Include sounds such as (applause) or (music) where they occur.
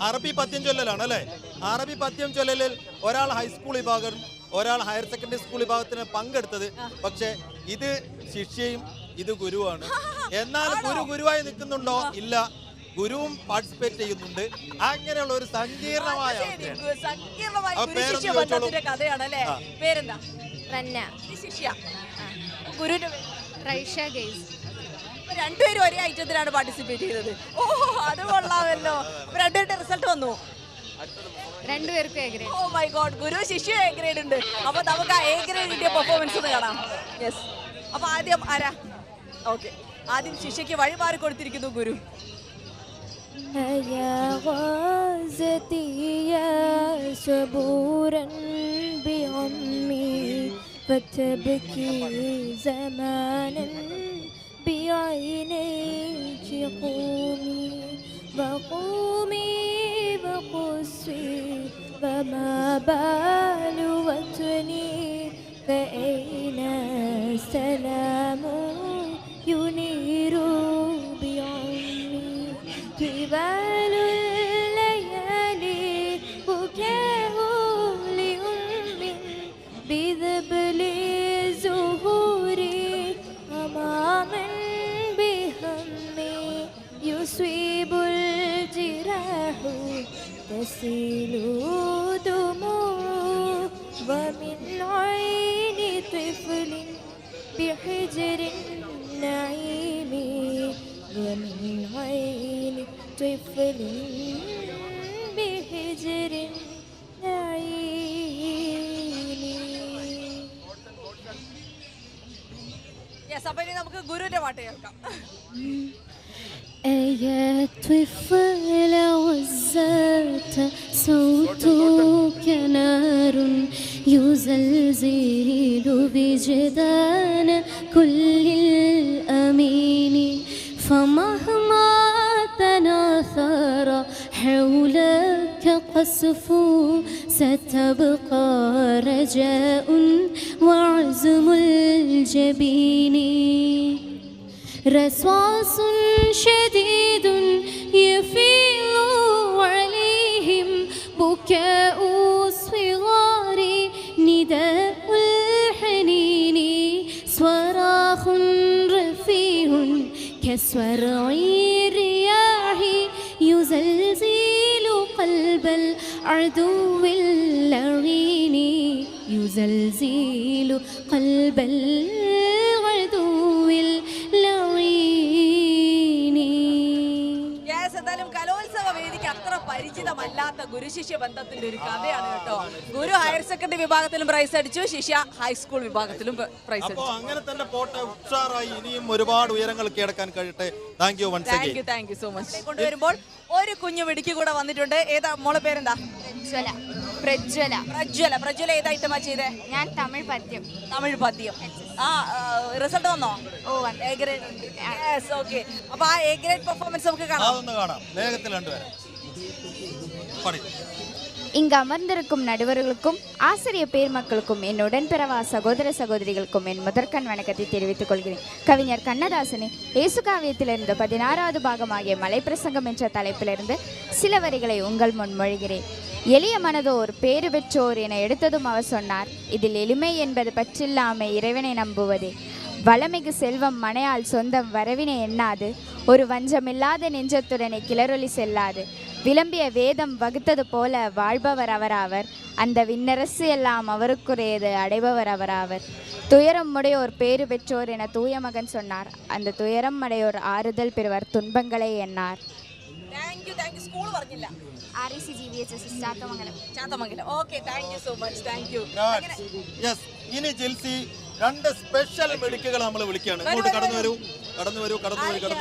അറബി പദ്യം ചൊല്ലലാണ് അല്ലേ? അറബി പദ്യം ചൊല്ലലിൽ ഒരാൾ ഹൈസ്കൂൾ വിഭാഗം ഒരാൾ ഹയർ സെക്കൻഡറി സ്കൂൾ വിഭാഗത്തിന് പങ്കെടുത്തത്. പക്ഷെ ഇത് ശിഷ്യയും ഇത് ഗുരുവാണ്. (laughs) എന്നാൽ ഗുരു ഗുരുവായി നിൽക്കുന്നുണ്ടോ? ഇല്ല. ഗുരുവും പാർട്ടിസിപ്പേറ്റ് ചെയ്യുന്നുണ്ട്. അങ്ങനെയുള്ള ഒരു സങ്കീർണമായ കഥയാണ് അല്ലേ പേരെന്താ? റന്ന. ശിഷ്യ. ഗുരുവിന്റെ റൈഷ ഗെയ്സ്. അപ്പൊ രണ്ടുപേരും ഒരേ ഐറ്റത്തിലാണ് പാർട്ടിസിപ്പേറ്റ് ചെയ്തത് ഓ അത് കൊള്ളാമല്ലോ അപ്പൊ രണ്ടുപേരുടെ റിസൾട്ട് വന്നു രണ്ടുപേർക്കും A grade oh my god ഗുരു ശിഷ്യ എ ഗ്രേഡ് ഉണ്ട് അപ്പൊ നമുക്ക് ആ എ ഗ്രേഡ് കിട്ടിയ പെർഫോമൻസ് ഒന്ന് കാണാം യെസ് അപ്പൊ ആദ്യം ആരാ ഓക്കെ ആദ്യം ശിഷ്യക്ക് വഴിമാറി കൊടുത്തിരിക്കുന്നു ഗുരു هيا غازتي يا صبورا بعمي فتبكي زمانا بعينيك قومي وقومي وقصي فما بال وطني فأين سلام دموع ومن عين طفل بحجر النعيم ومن عين طفل بحجر النعيم യെസ് അപ്പൊ ഇനി നമുക്ക് ഗുരുവിന്റെ പാട്ട് കേൾക്കാം يا طفل عزت يزلزل وجدان كل الأمين. فمهما تناثر حولك قصف ستبقى رجاء وعزم الجبين. رصاص شديد كسور رياه يزلزل قلب العدو اللغين. يزلزل قلب اللغين അത്ര പരിചിതമല്ലാത്ത ഗുരു ശിഷ്യ ബന്ധത്തിന്റെ ഒരു കഥയാണ് കേട്ടോ. ഗുരു ഹയർ സെക്കൻഡറി വിഭാഗത്തിലും പ്രൈസ് അടിച്ചു. ശിഷ്യ ഹൈസ്കൂൾ വിഭാഗത്തിലും പ്രൈസ് അപ്പോ അടിച്ചു. അങ്ങനെ തന്നെ പോട്ടെ ഉഷാറായി. ഇനിയും ഒരുപാട് ഉയരങ്ങൾ കേടക്കാൻ കഴിയട്ടെ. Thank you once thank you thank you so much കൊണ്ടുവരുമ്പോൾ ഒരു കുഞ്ഞു മിടുക്കി കൂടെ വന്നിട്ടുണ്ട്. ഏതാ? മോളെ പേരെന്താ? പ്രജ്വല. പ്രജ്വല. പ്രജ്വല. പ്രജ്വല ഏതാ ഐറ്റമാ ചെയ്തേ? ഞാൻ തമിഴ് പദ്യം. തമിഴ് പദ്യം. ആ റിസൾട്ട് വന്നോ? ഓ എ ഗ്രേഡ് ഓക്കെ അപ്പൊ ആ എ ഗ്രേഡ് പെർഫോമൻസ് നമുക്ക് കാണാം. അതൊന്ന് കാണാം. വേഗത്തിൽ രണ്ടുപേരെ. இங்கு அமர்ந்திருக்கும் நடுவர்களுக்கும் ஆசிரியர் பெருமக்களுக்கும் என் உடன்பிறவா சகோதர சகோதரிகளுக்கும் என் முதற்கண் வணக்கத்தை தெரிவித்துக் கொள்கிறேன். கவிஞர் கண்ணதாசனின் இயேசு காவியத்திலிருந்து பதினாறாவது பாகமாகிய மலைப்பிரசங்கம் என்ற தலைப்பிலிருந்து சில வரிகளை உங்கள் முன்மொழிகிறேன் எளிய மனதோர் பேறு பெற்றோர் என எடுத்ததும் அவர் சொன்னார் இதில் எளிமை என்பது பற்றில்லாமை இறைவனை நம்புவதே. வளமிகு செல்வம் மனையால் சொந்தம் வரவினை எண்ணாது. ஒரு வஞ்சமில்லாத நெஞ்சத்துடனே கிளறொலி செல்லாது. விளம்பிய வேதம் வகுத்தது போல வாழ்பவர் அவராவர் அந்த விண்ணரசு எல்லாம் அவருக்குரியது அடைபவர் அவராவர் துயரம் உடையோர் பேறு பெற்றோர் என தூய மகன் சொன்னார் அந்த துயரம் அடையோர் ஆறுதல் பெறுவர் துன்பங்களை எண்ணார் thank you thank you school പറഞ്ഞില്ല R E C G V H S Chathamangalam Chathamangalam okay thank you so much thank you yes ഇനി ജിൽസി രണ്ട് സ്പെഷ്യൽ മെഡിക്കുകൾ നമ്മൾ വിളിക്കുകയാണ് ഇങ്ങോട്ട് കടന്നു വരൂ കടന്നു വരൂ കടന്നു വരൂ കടന്നു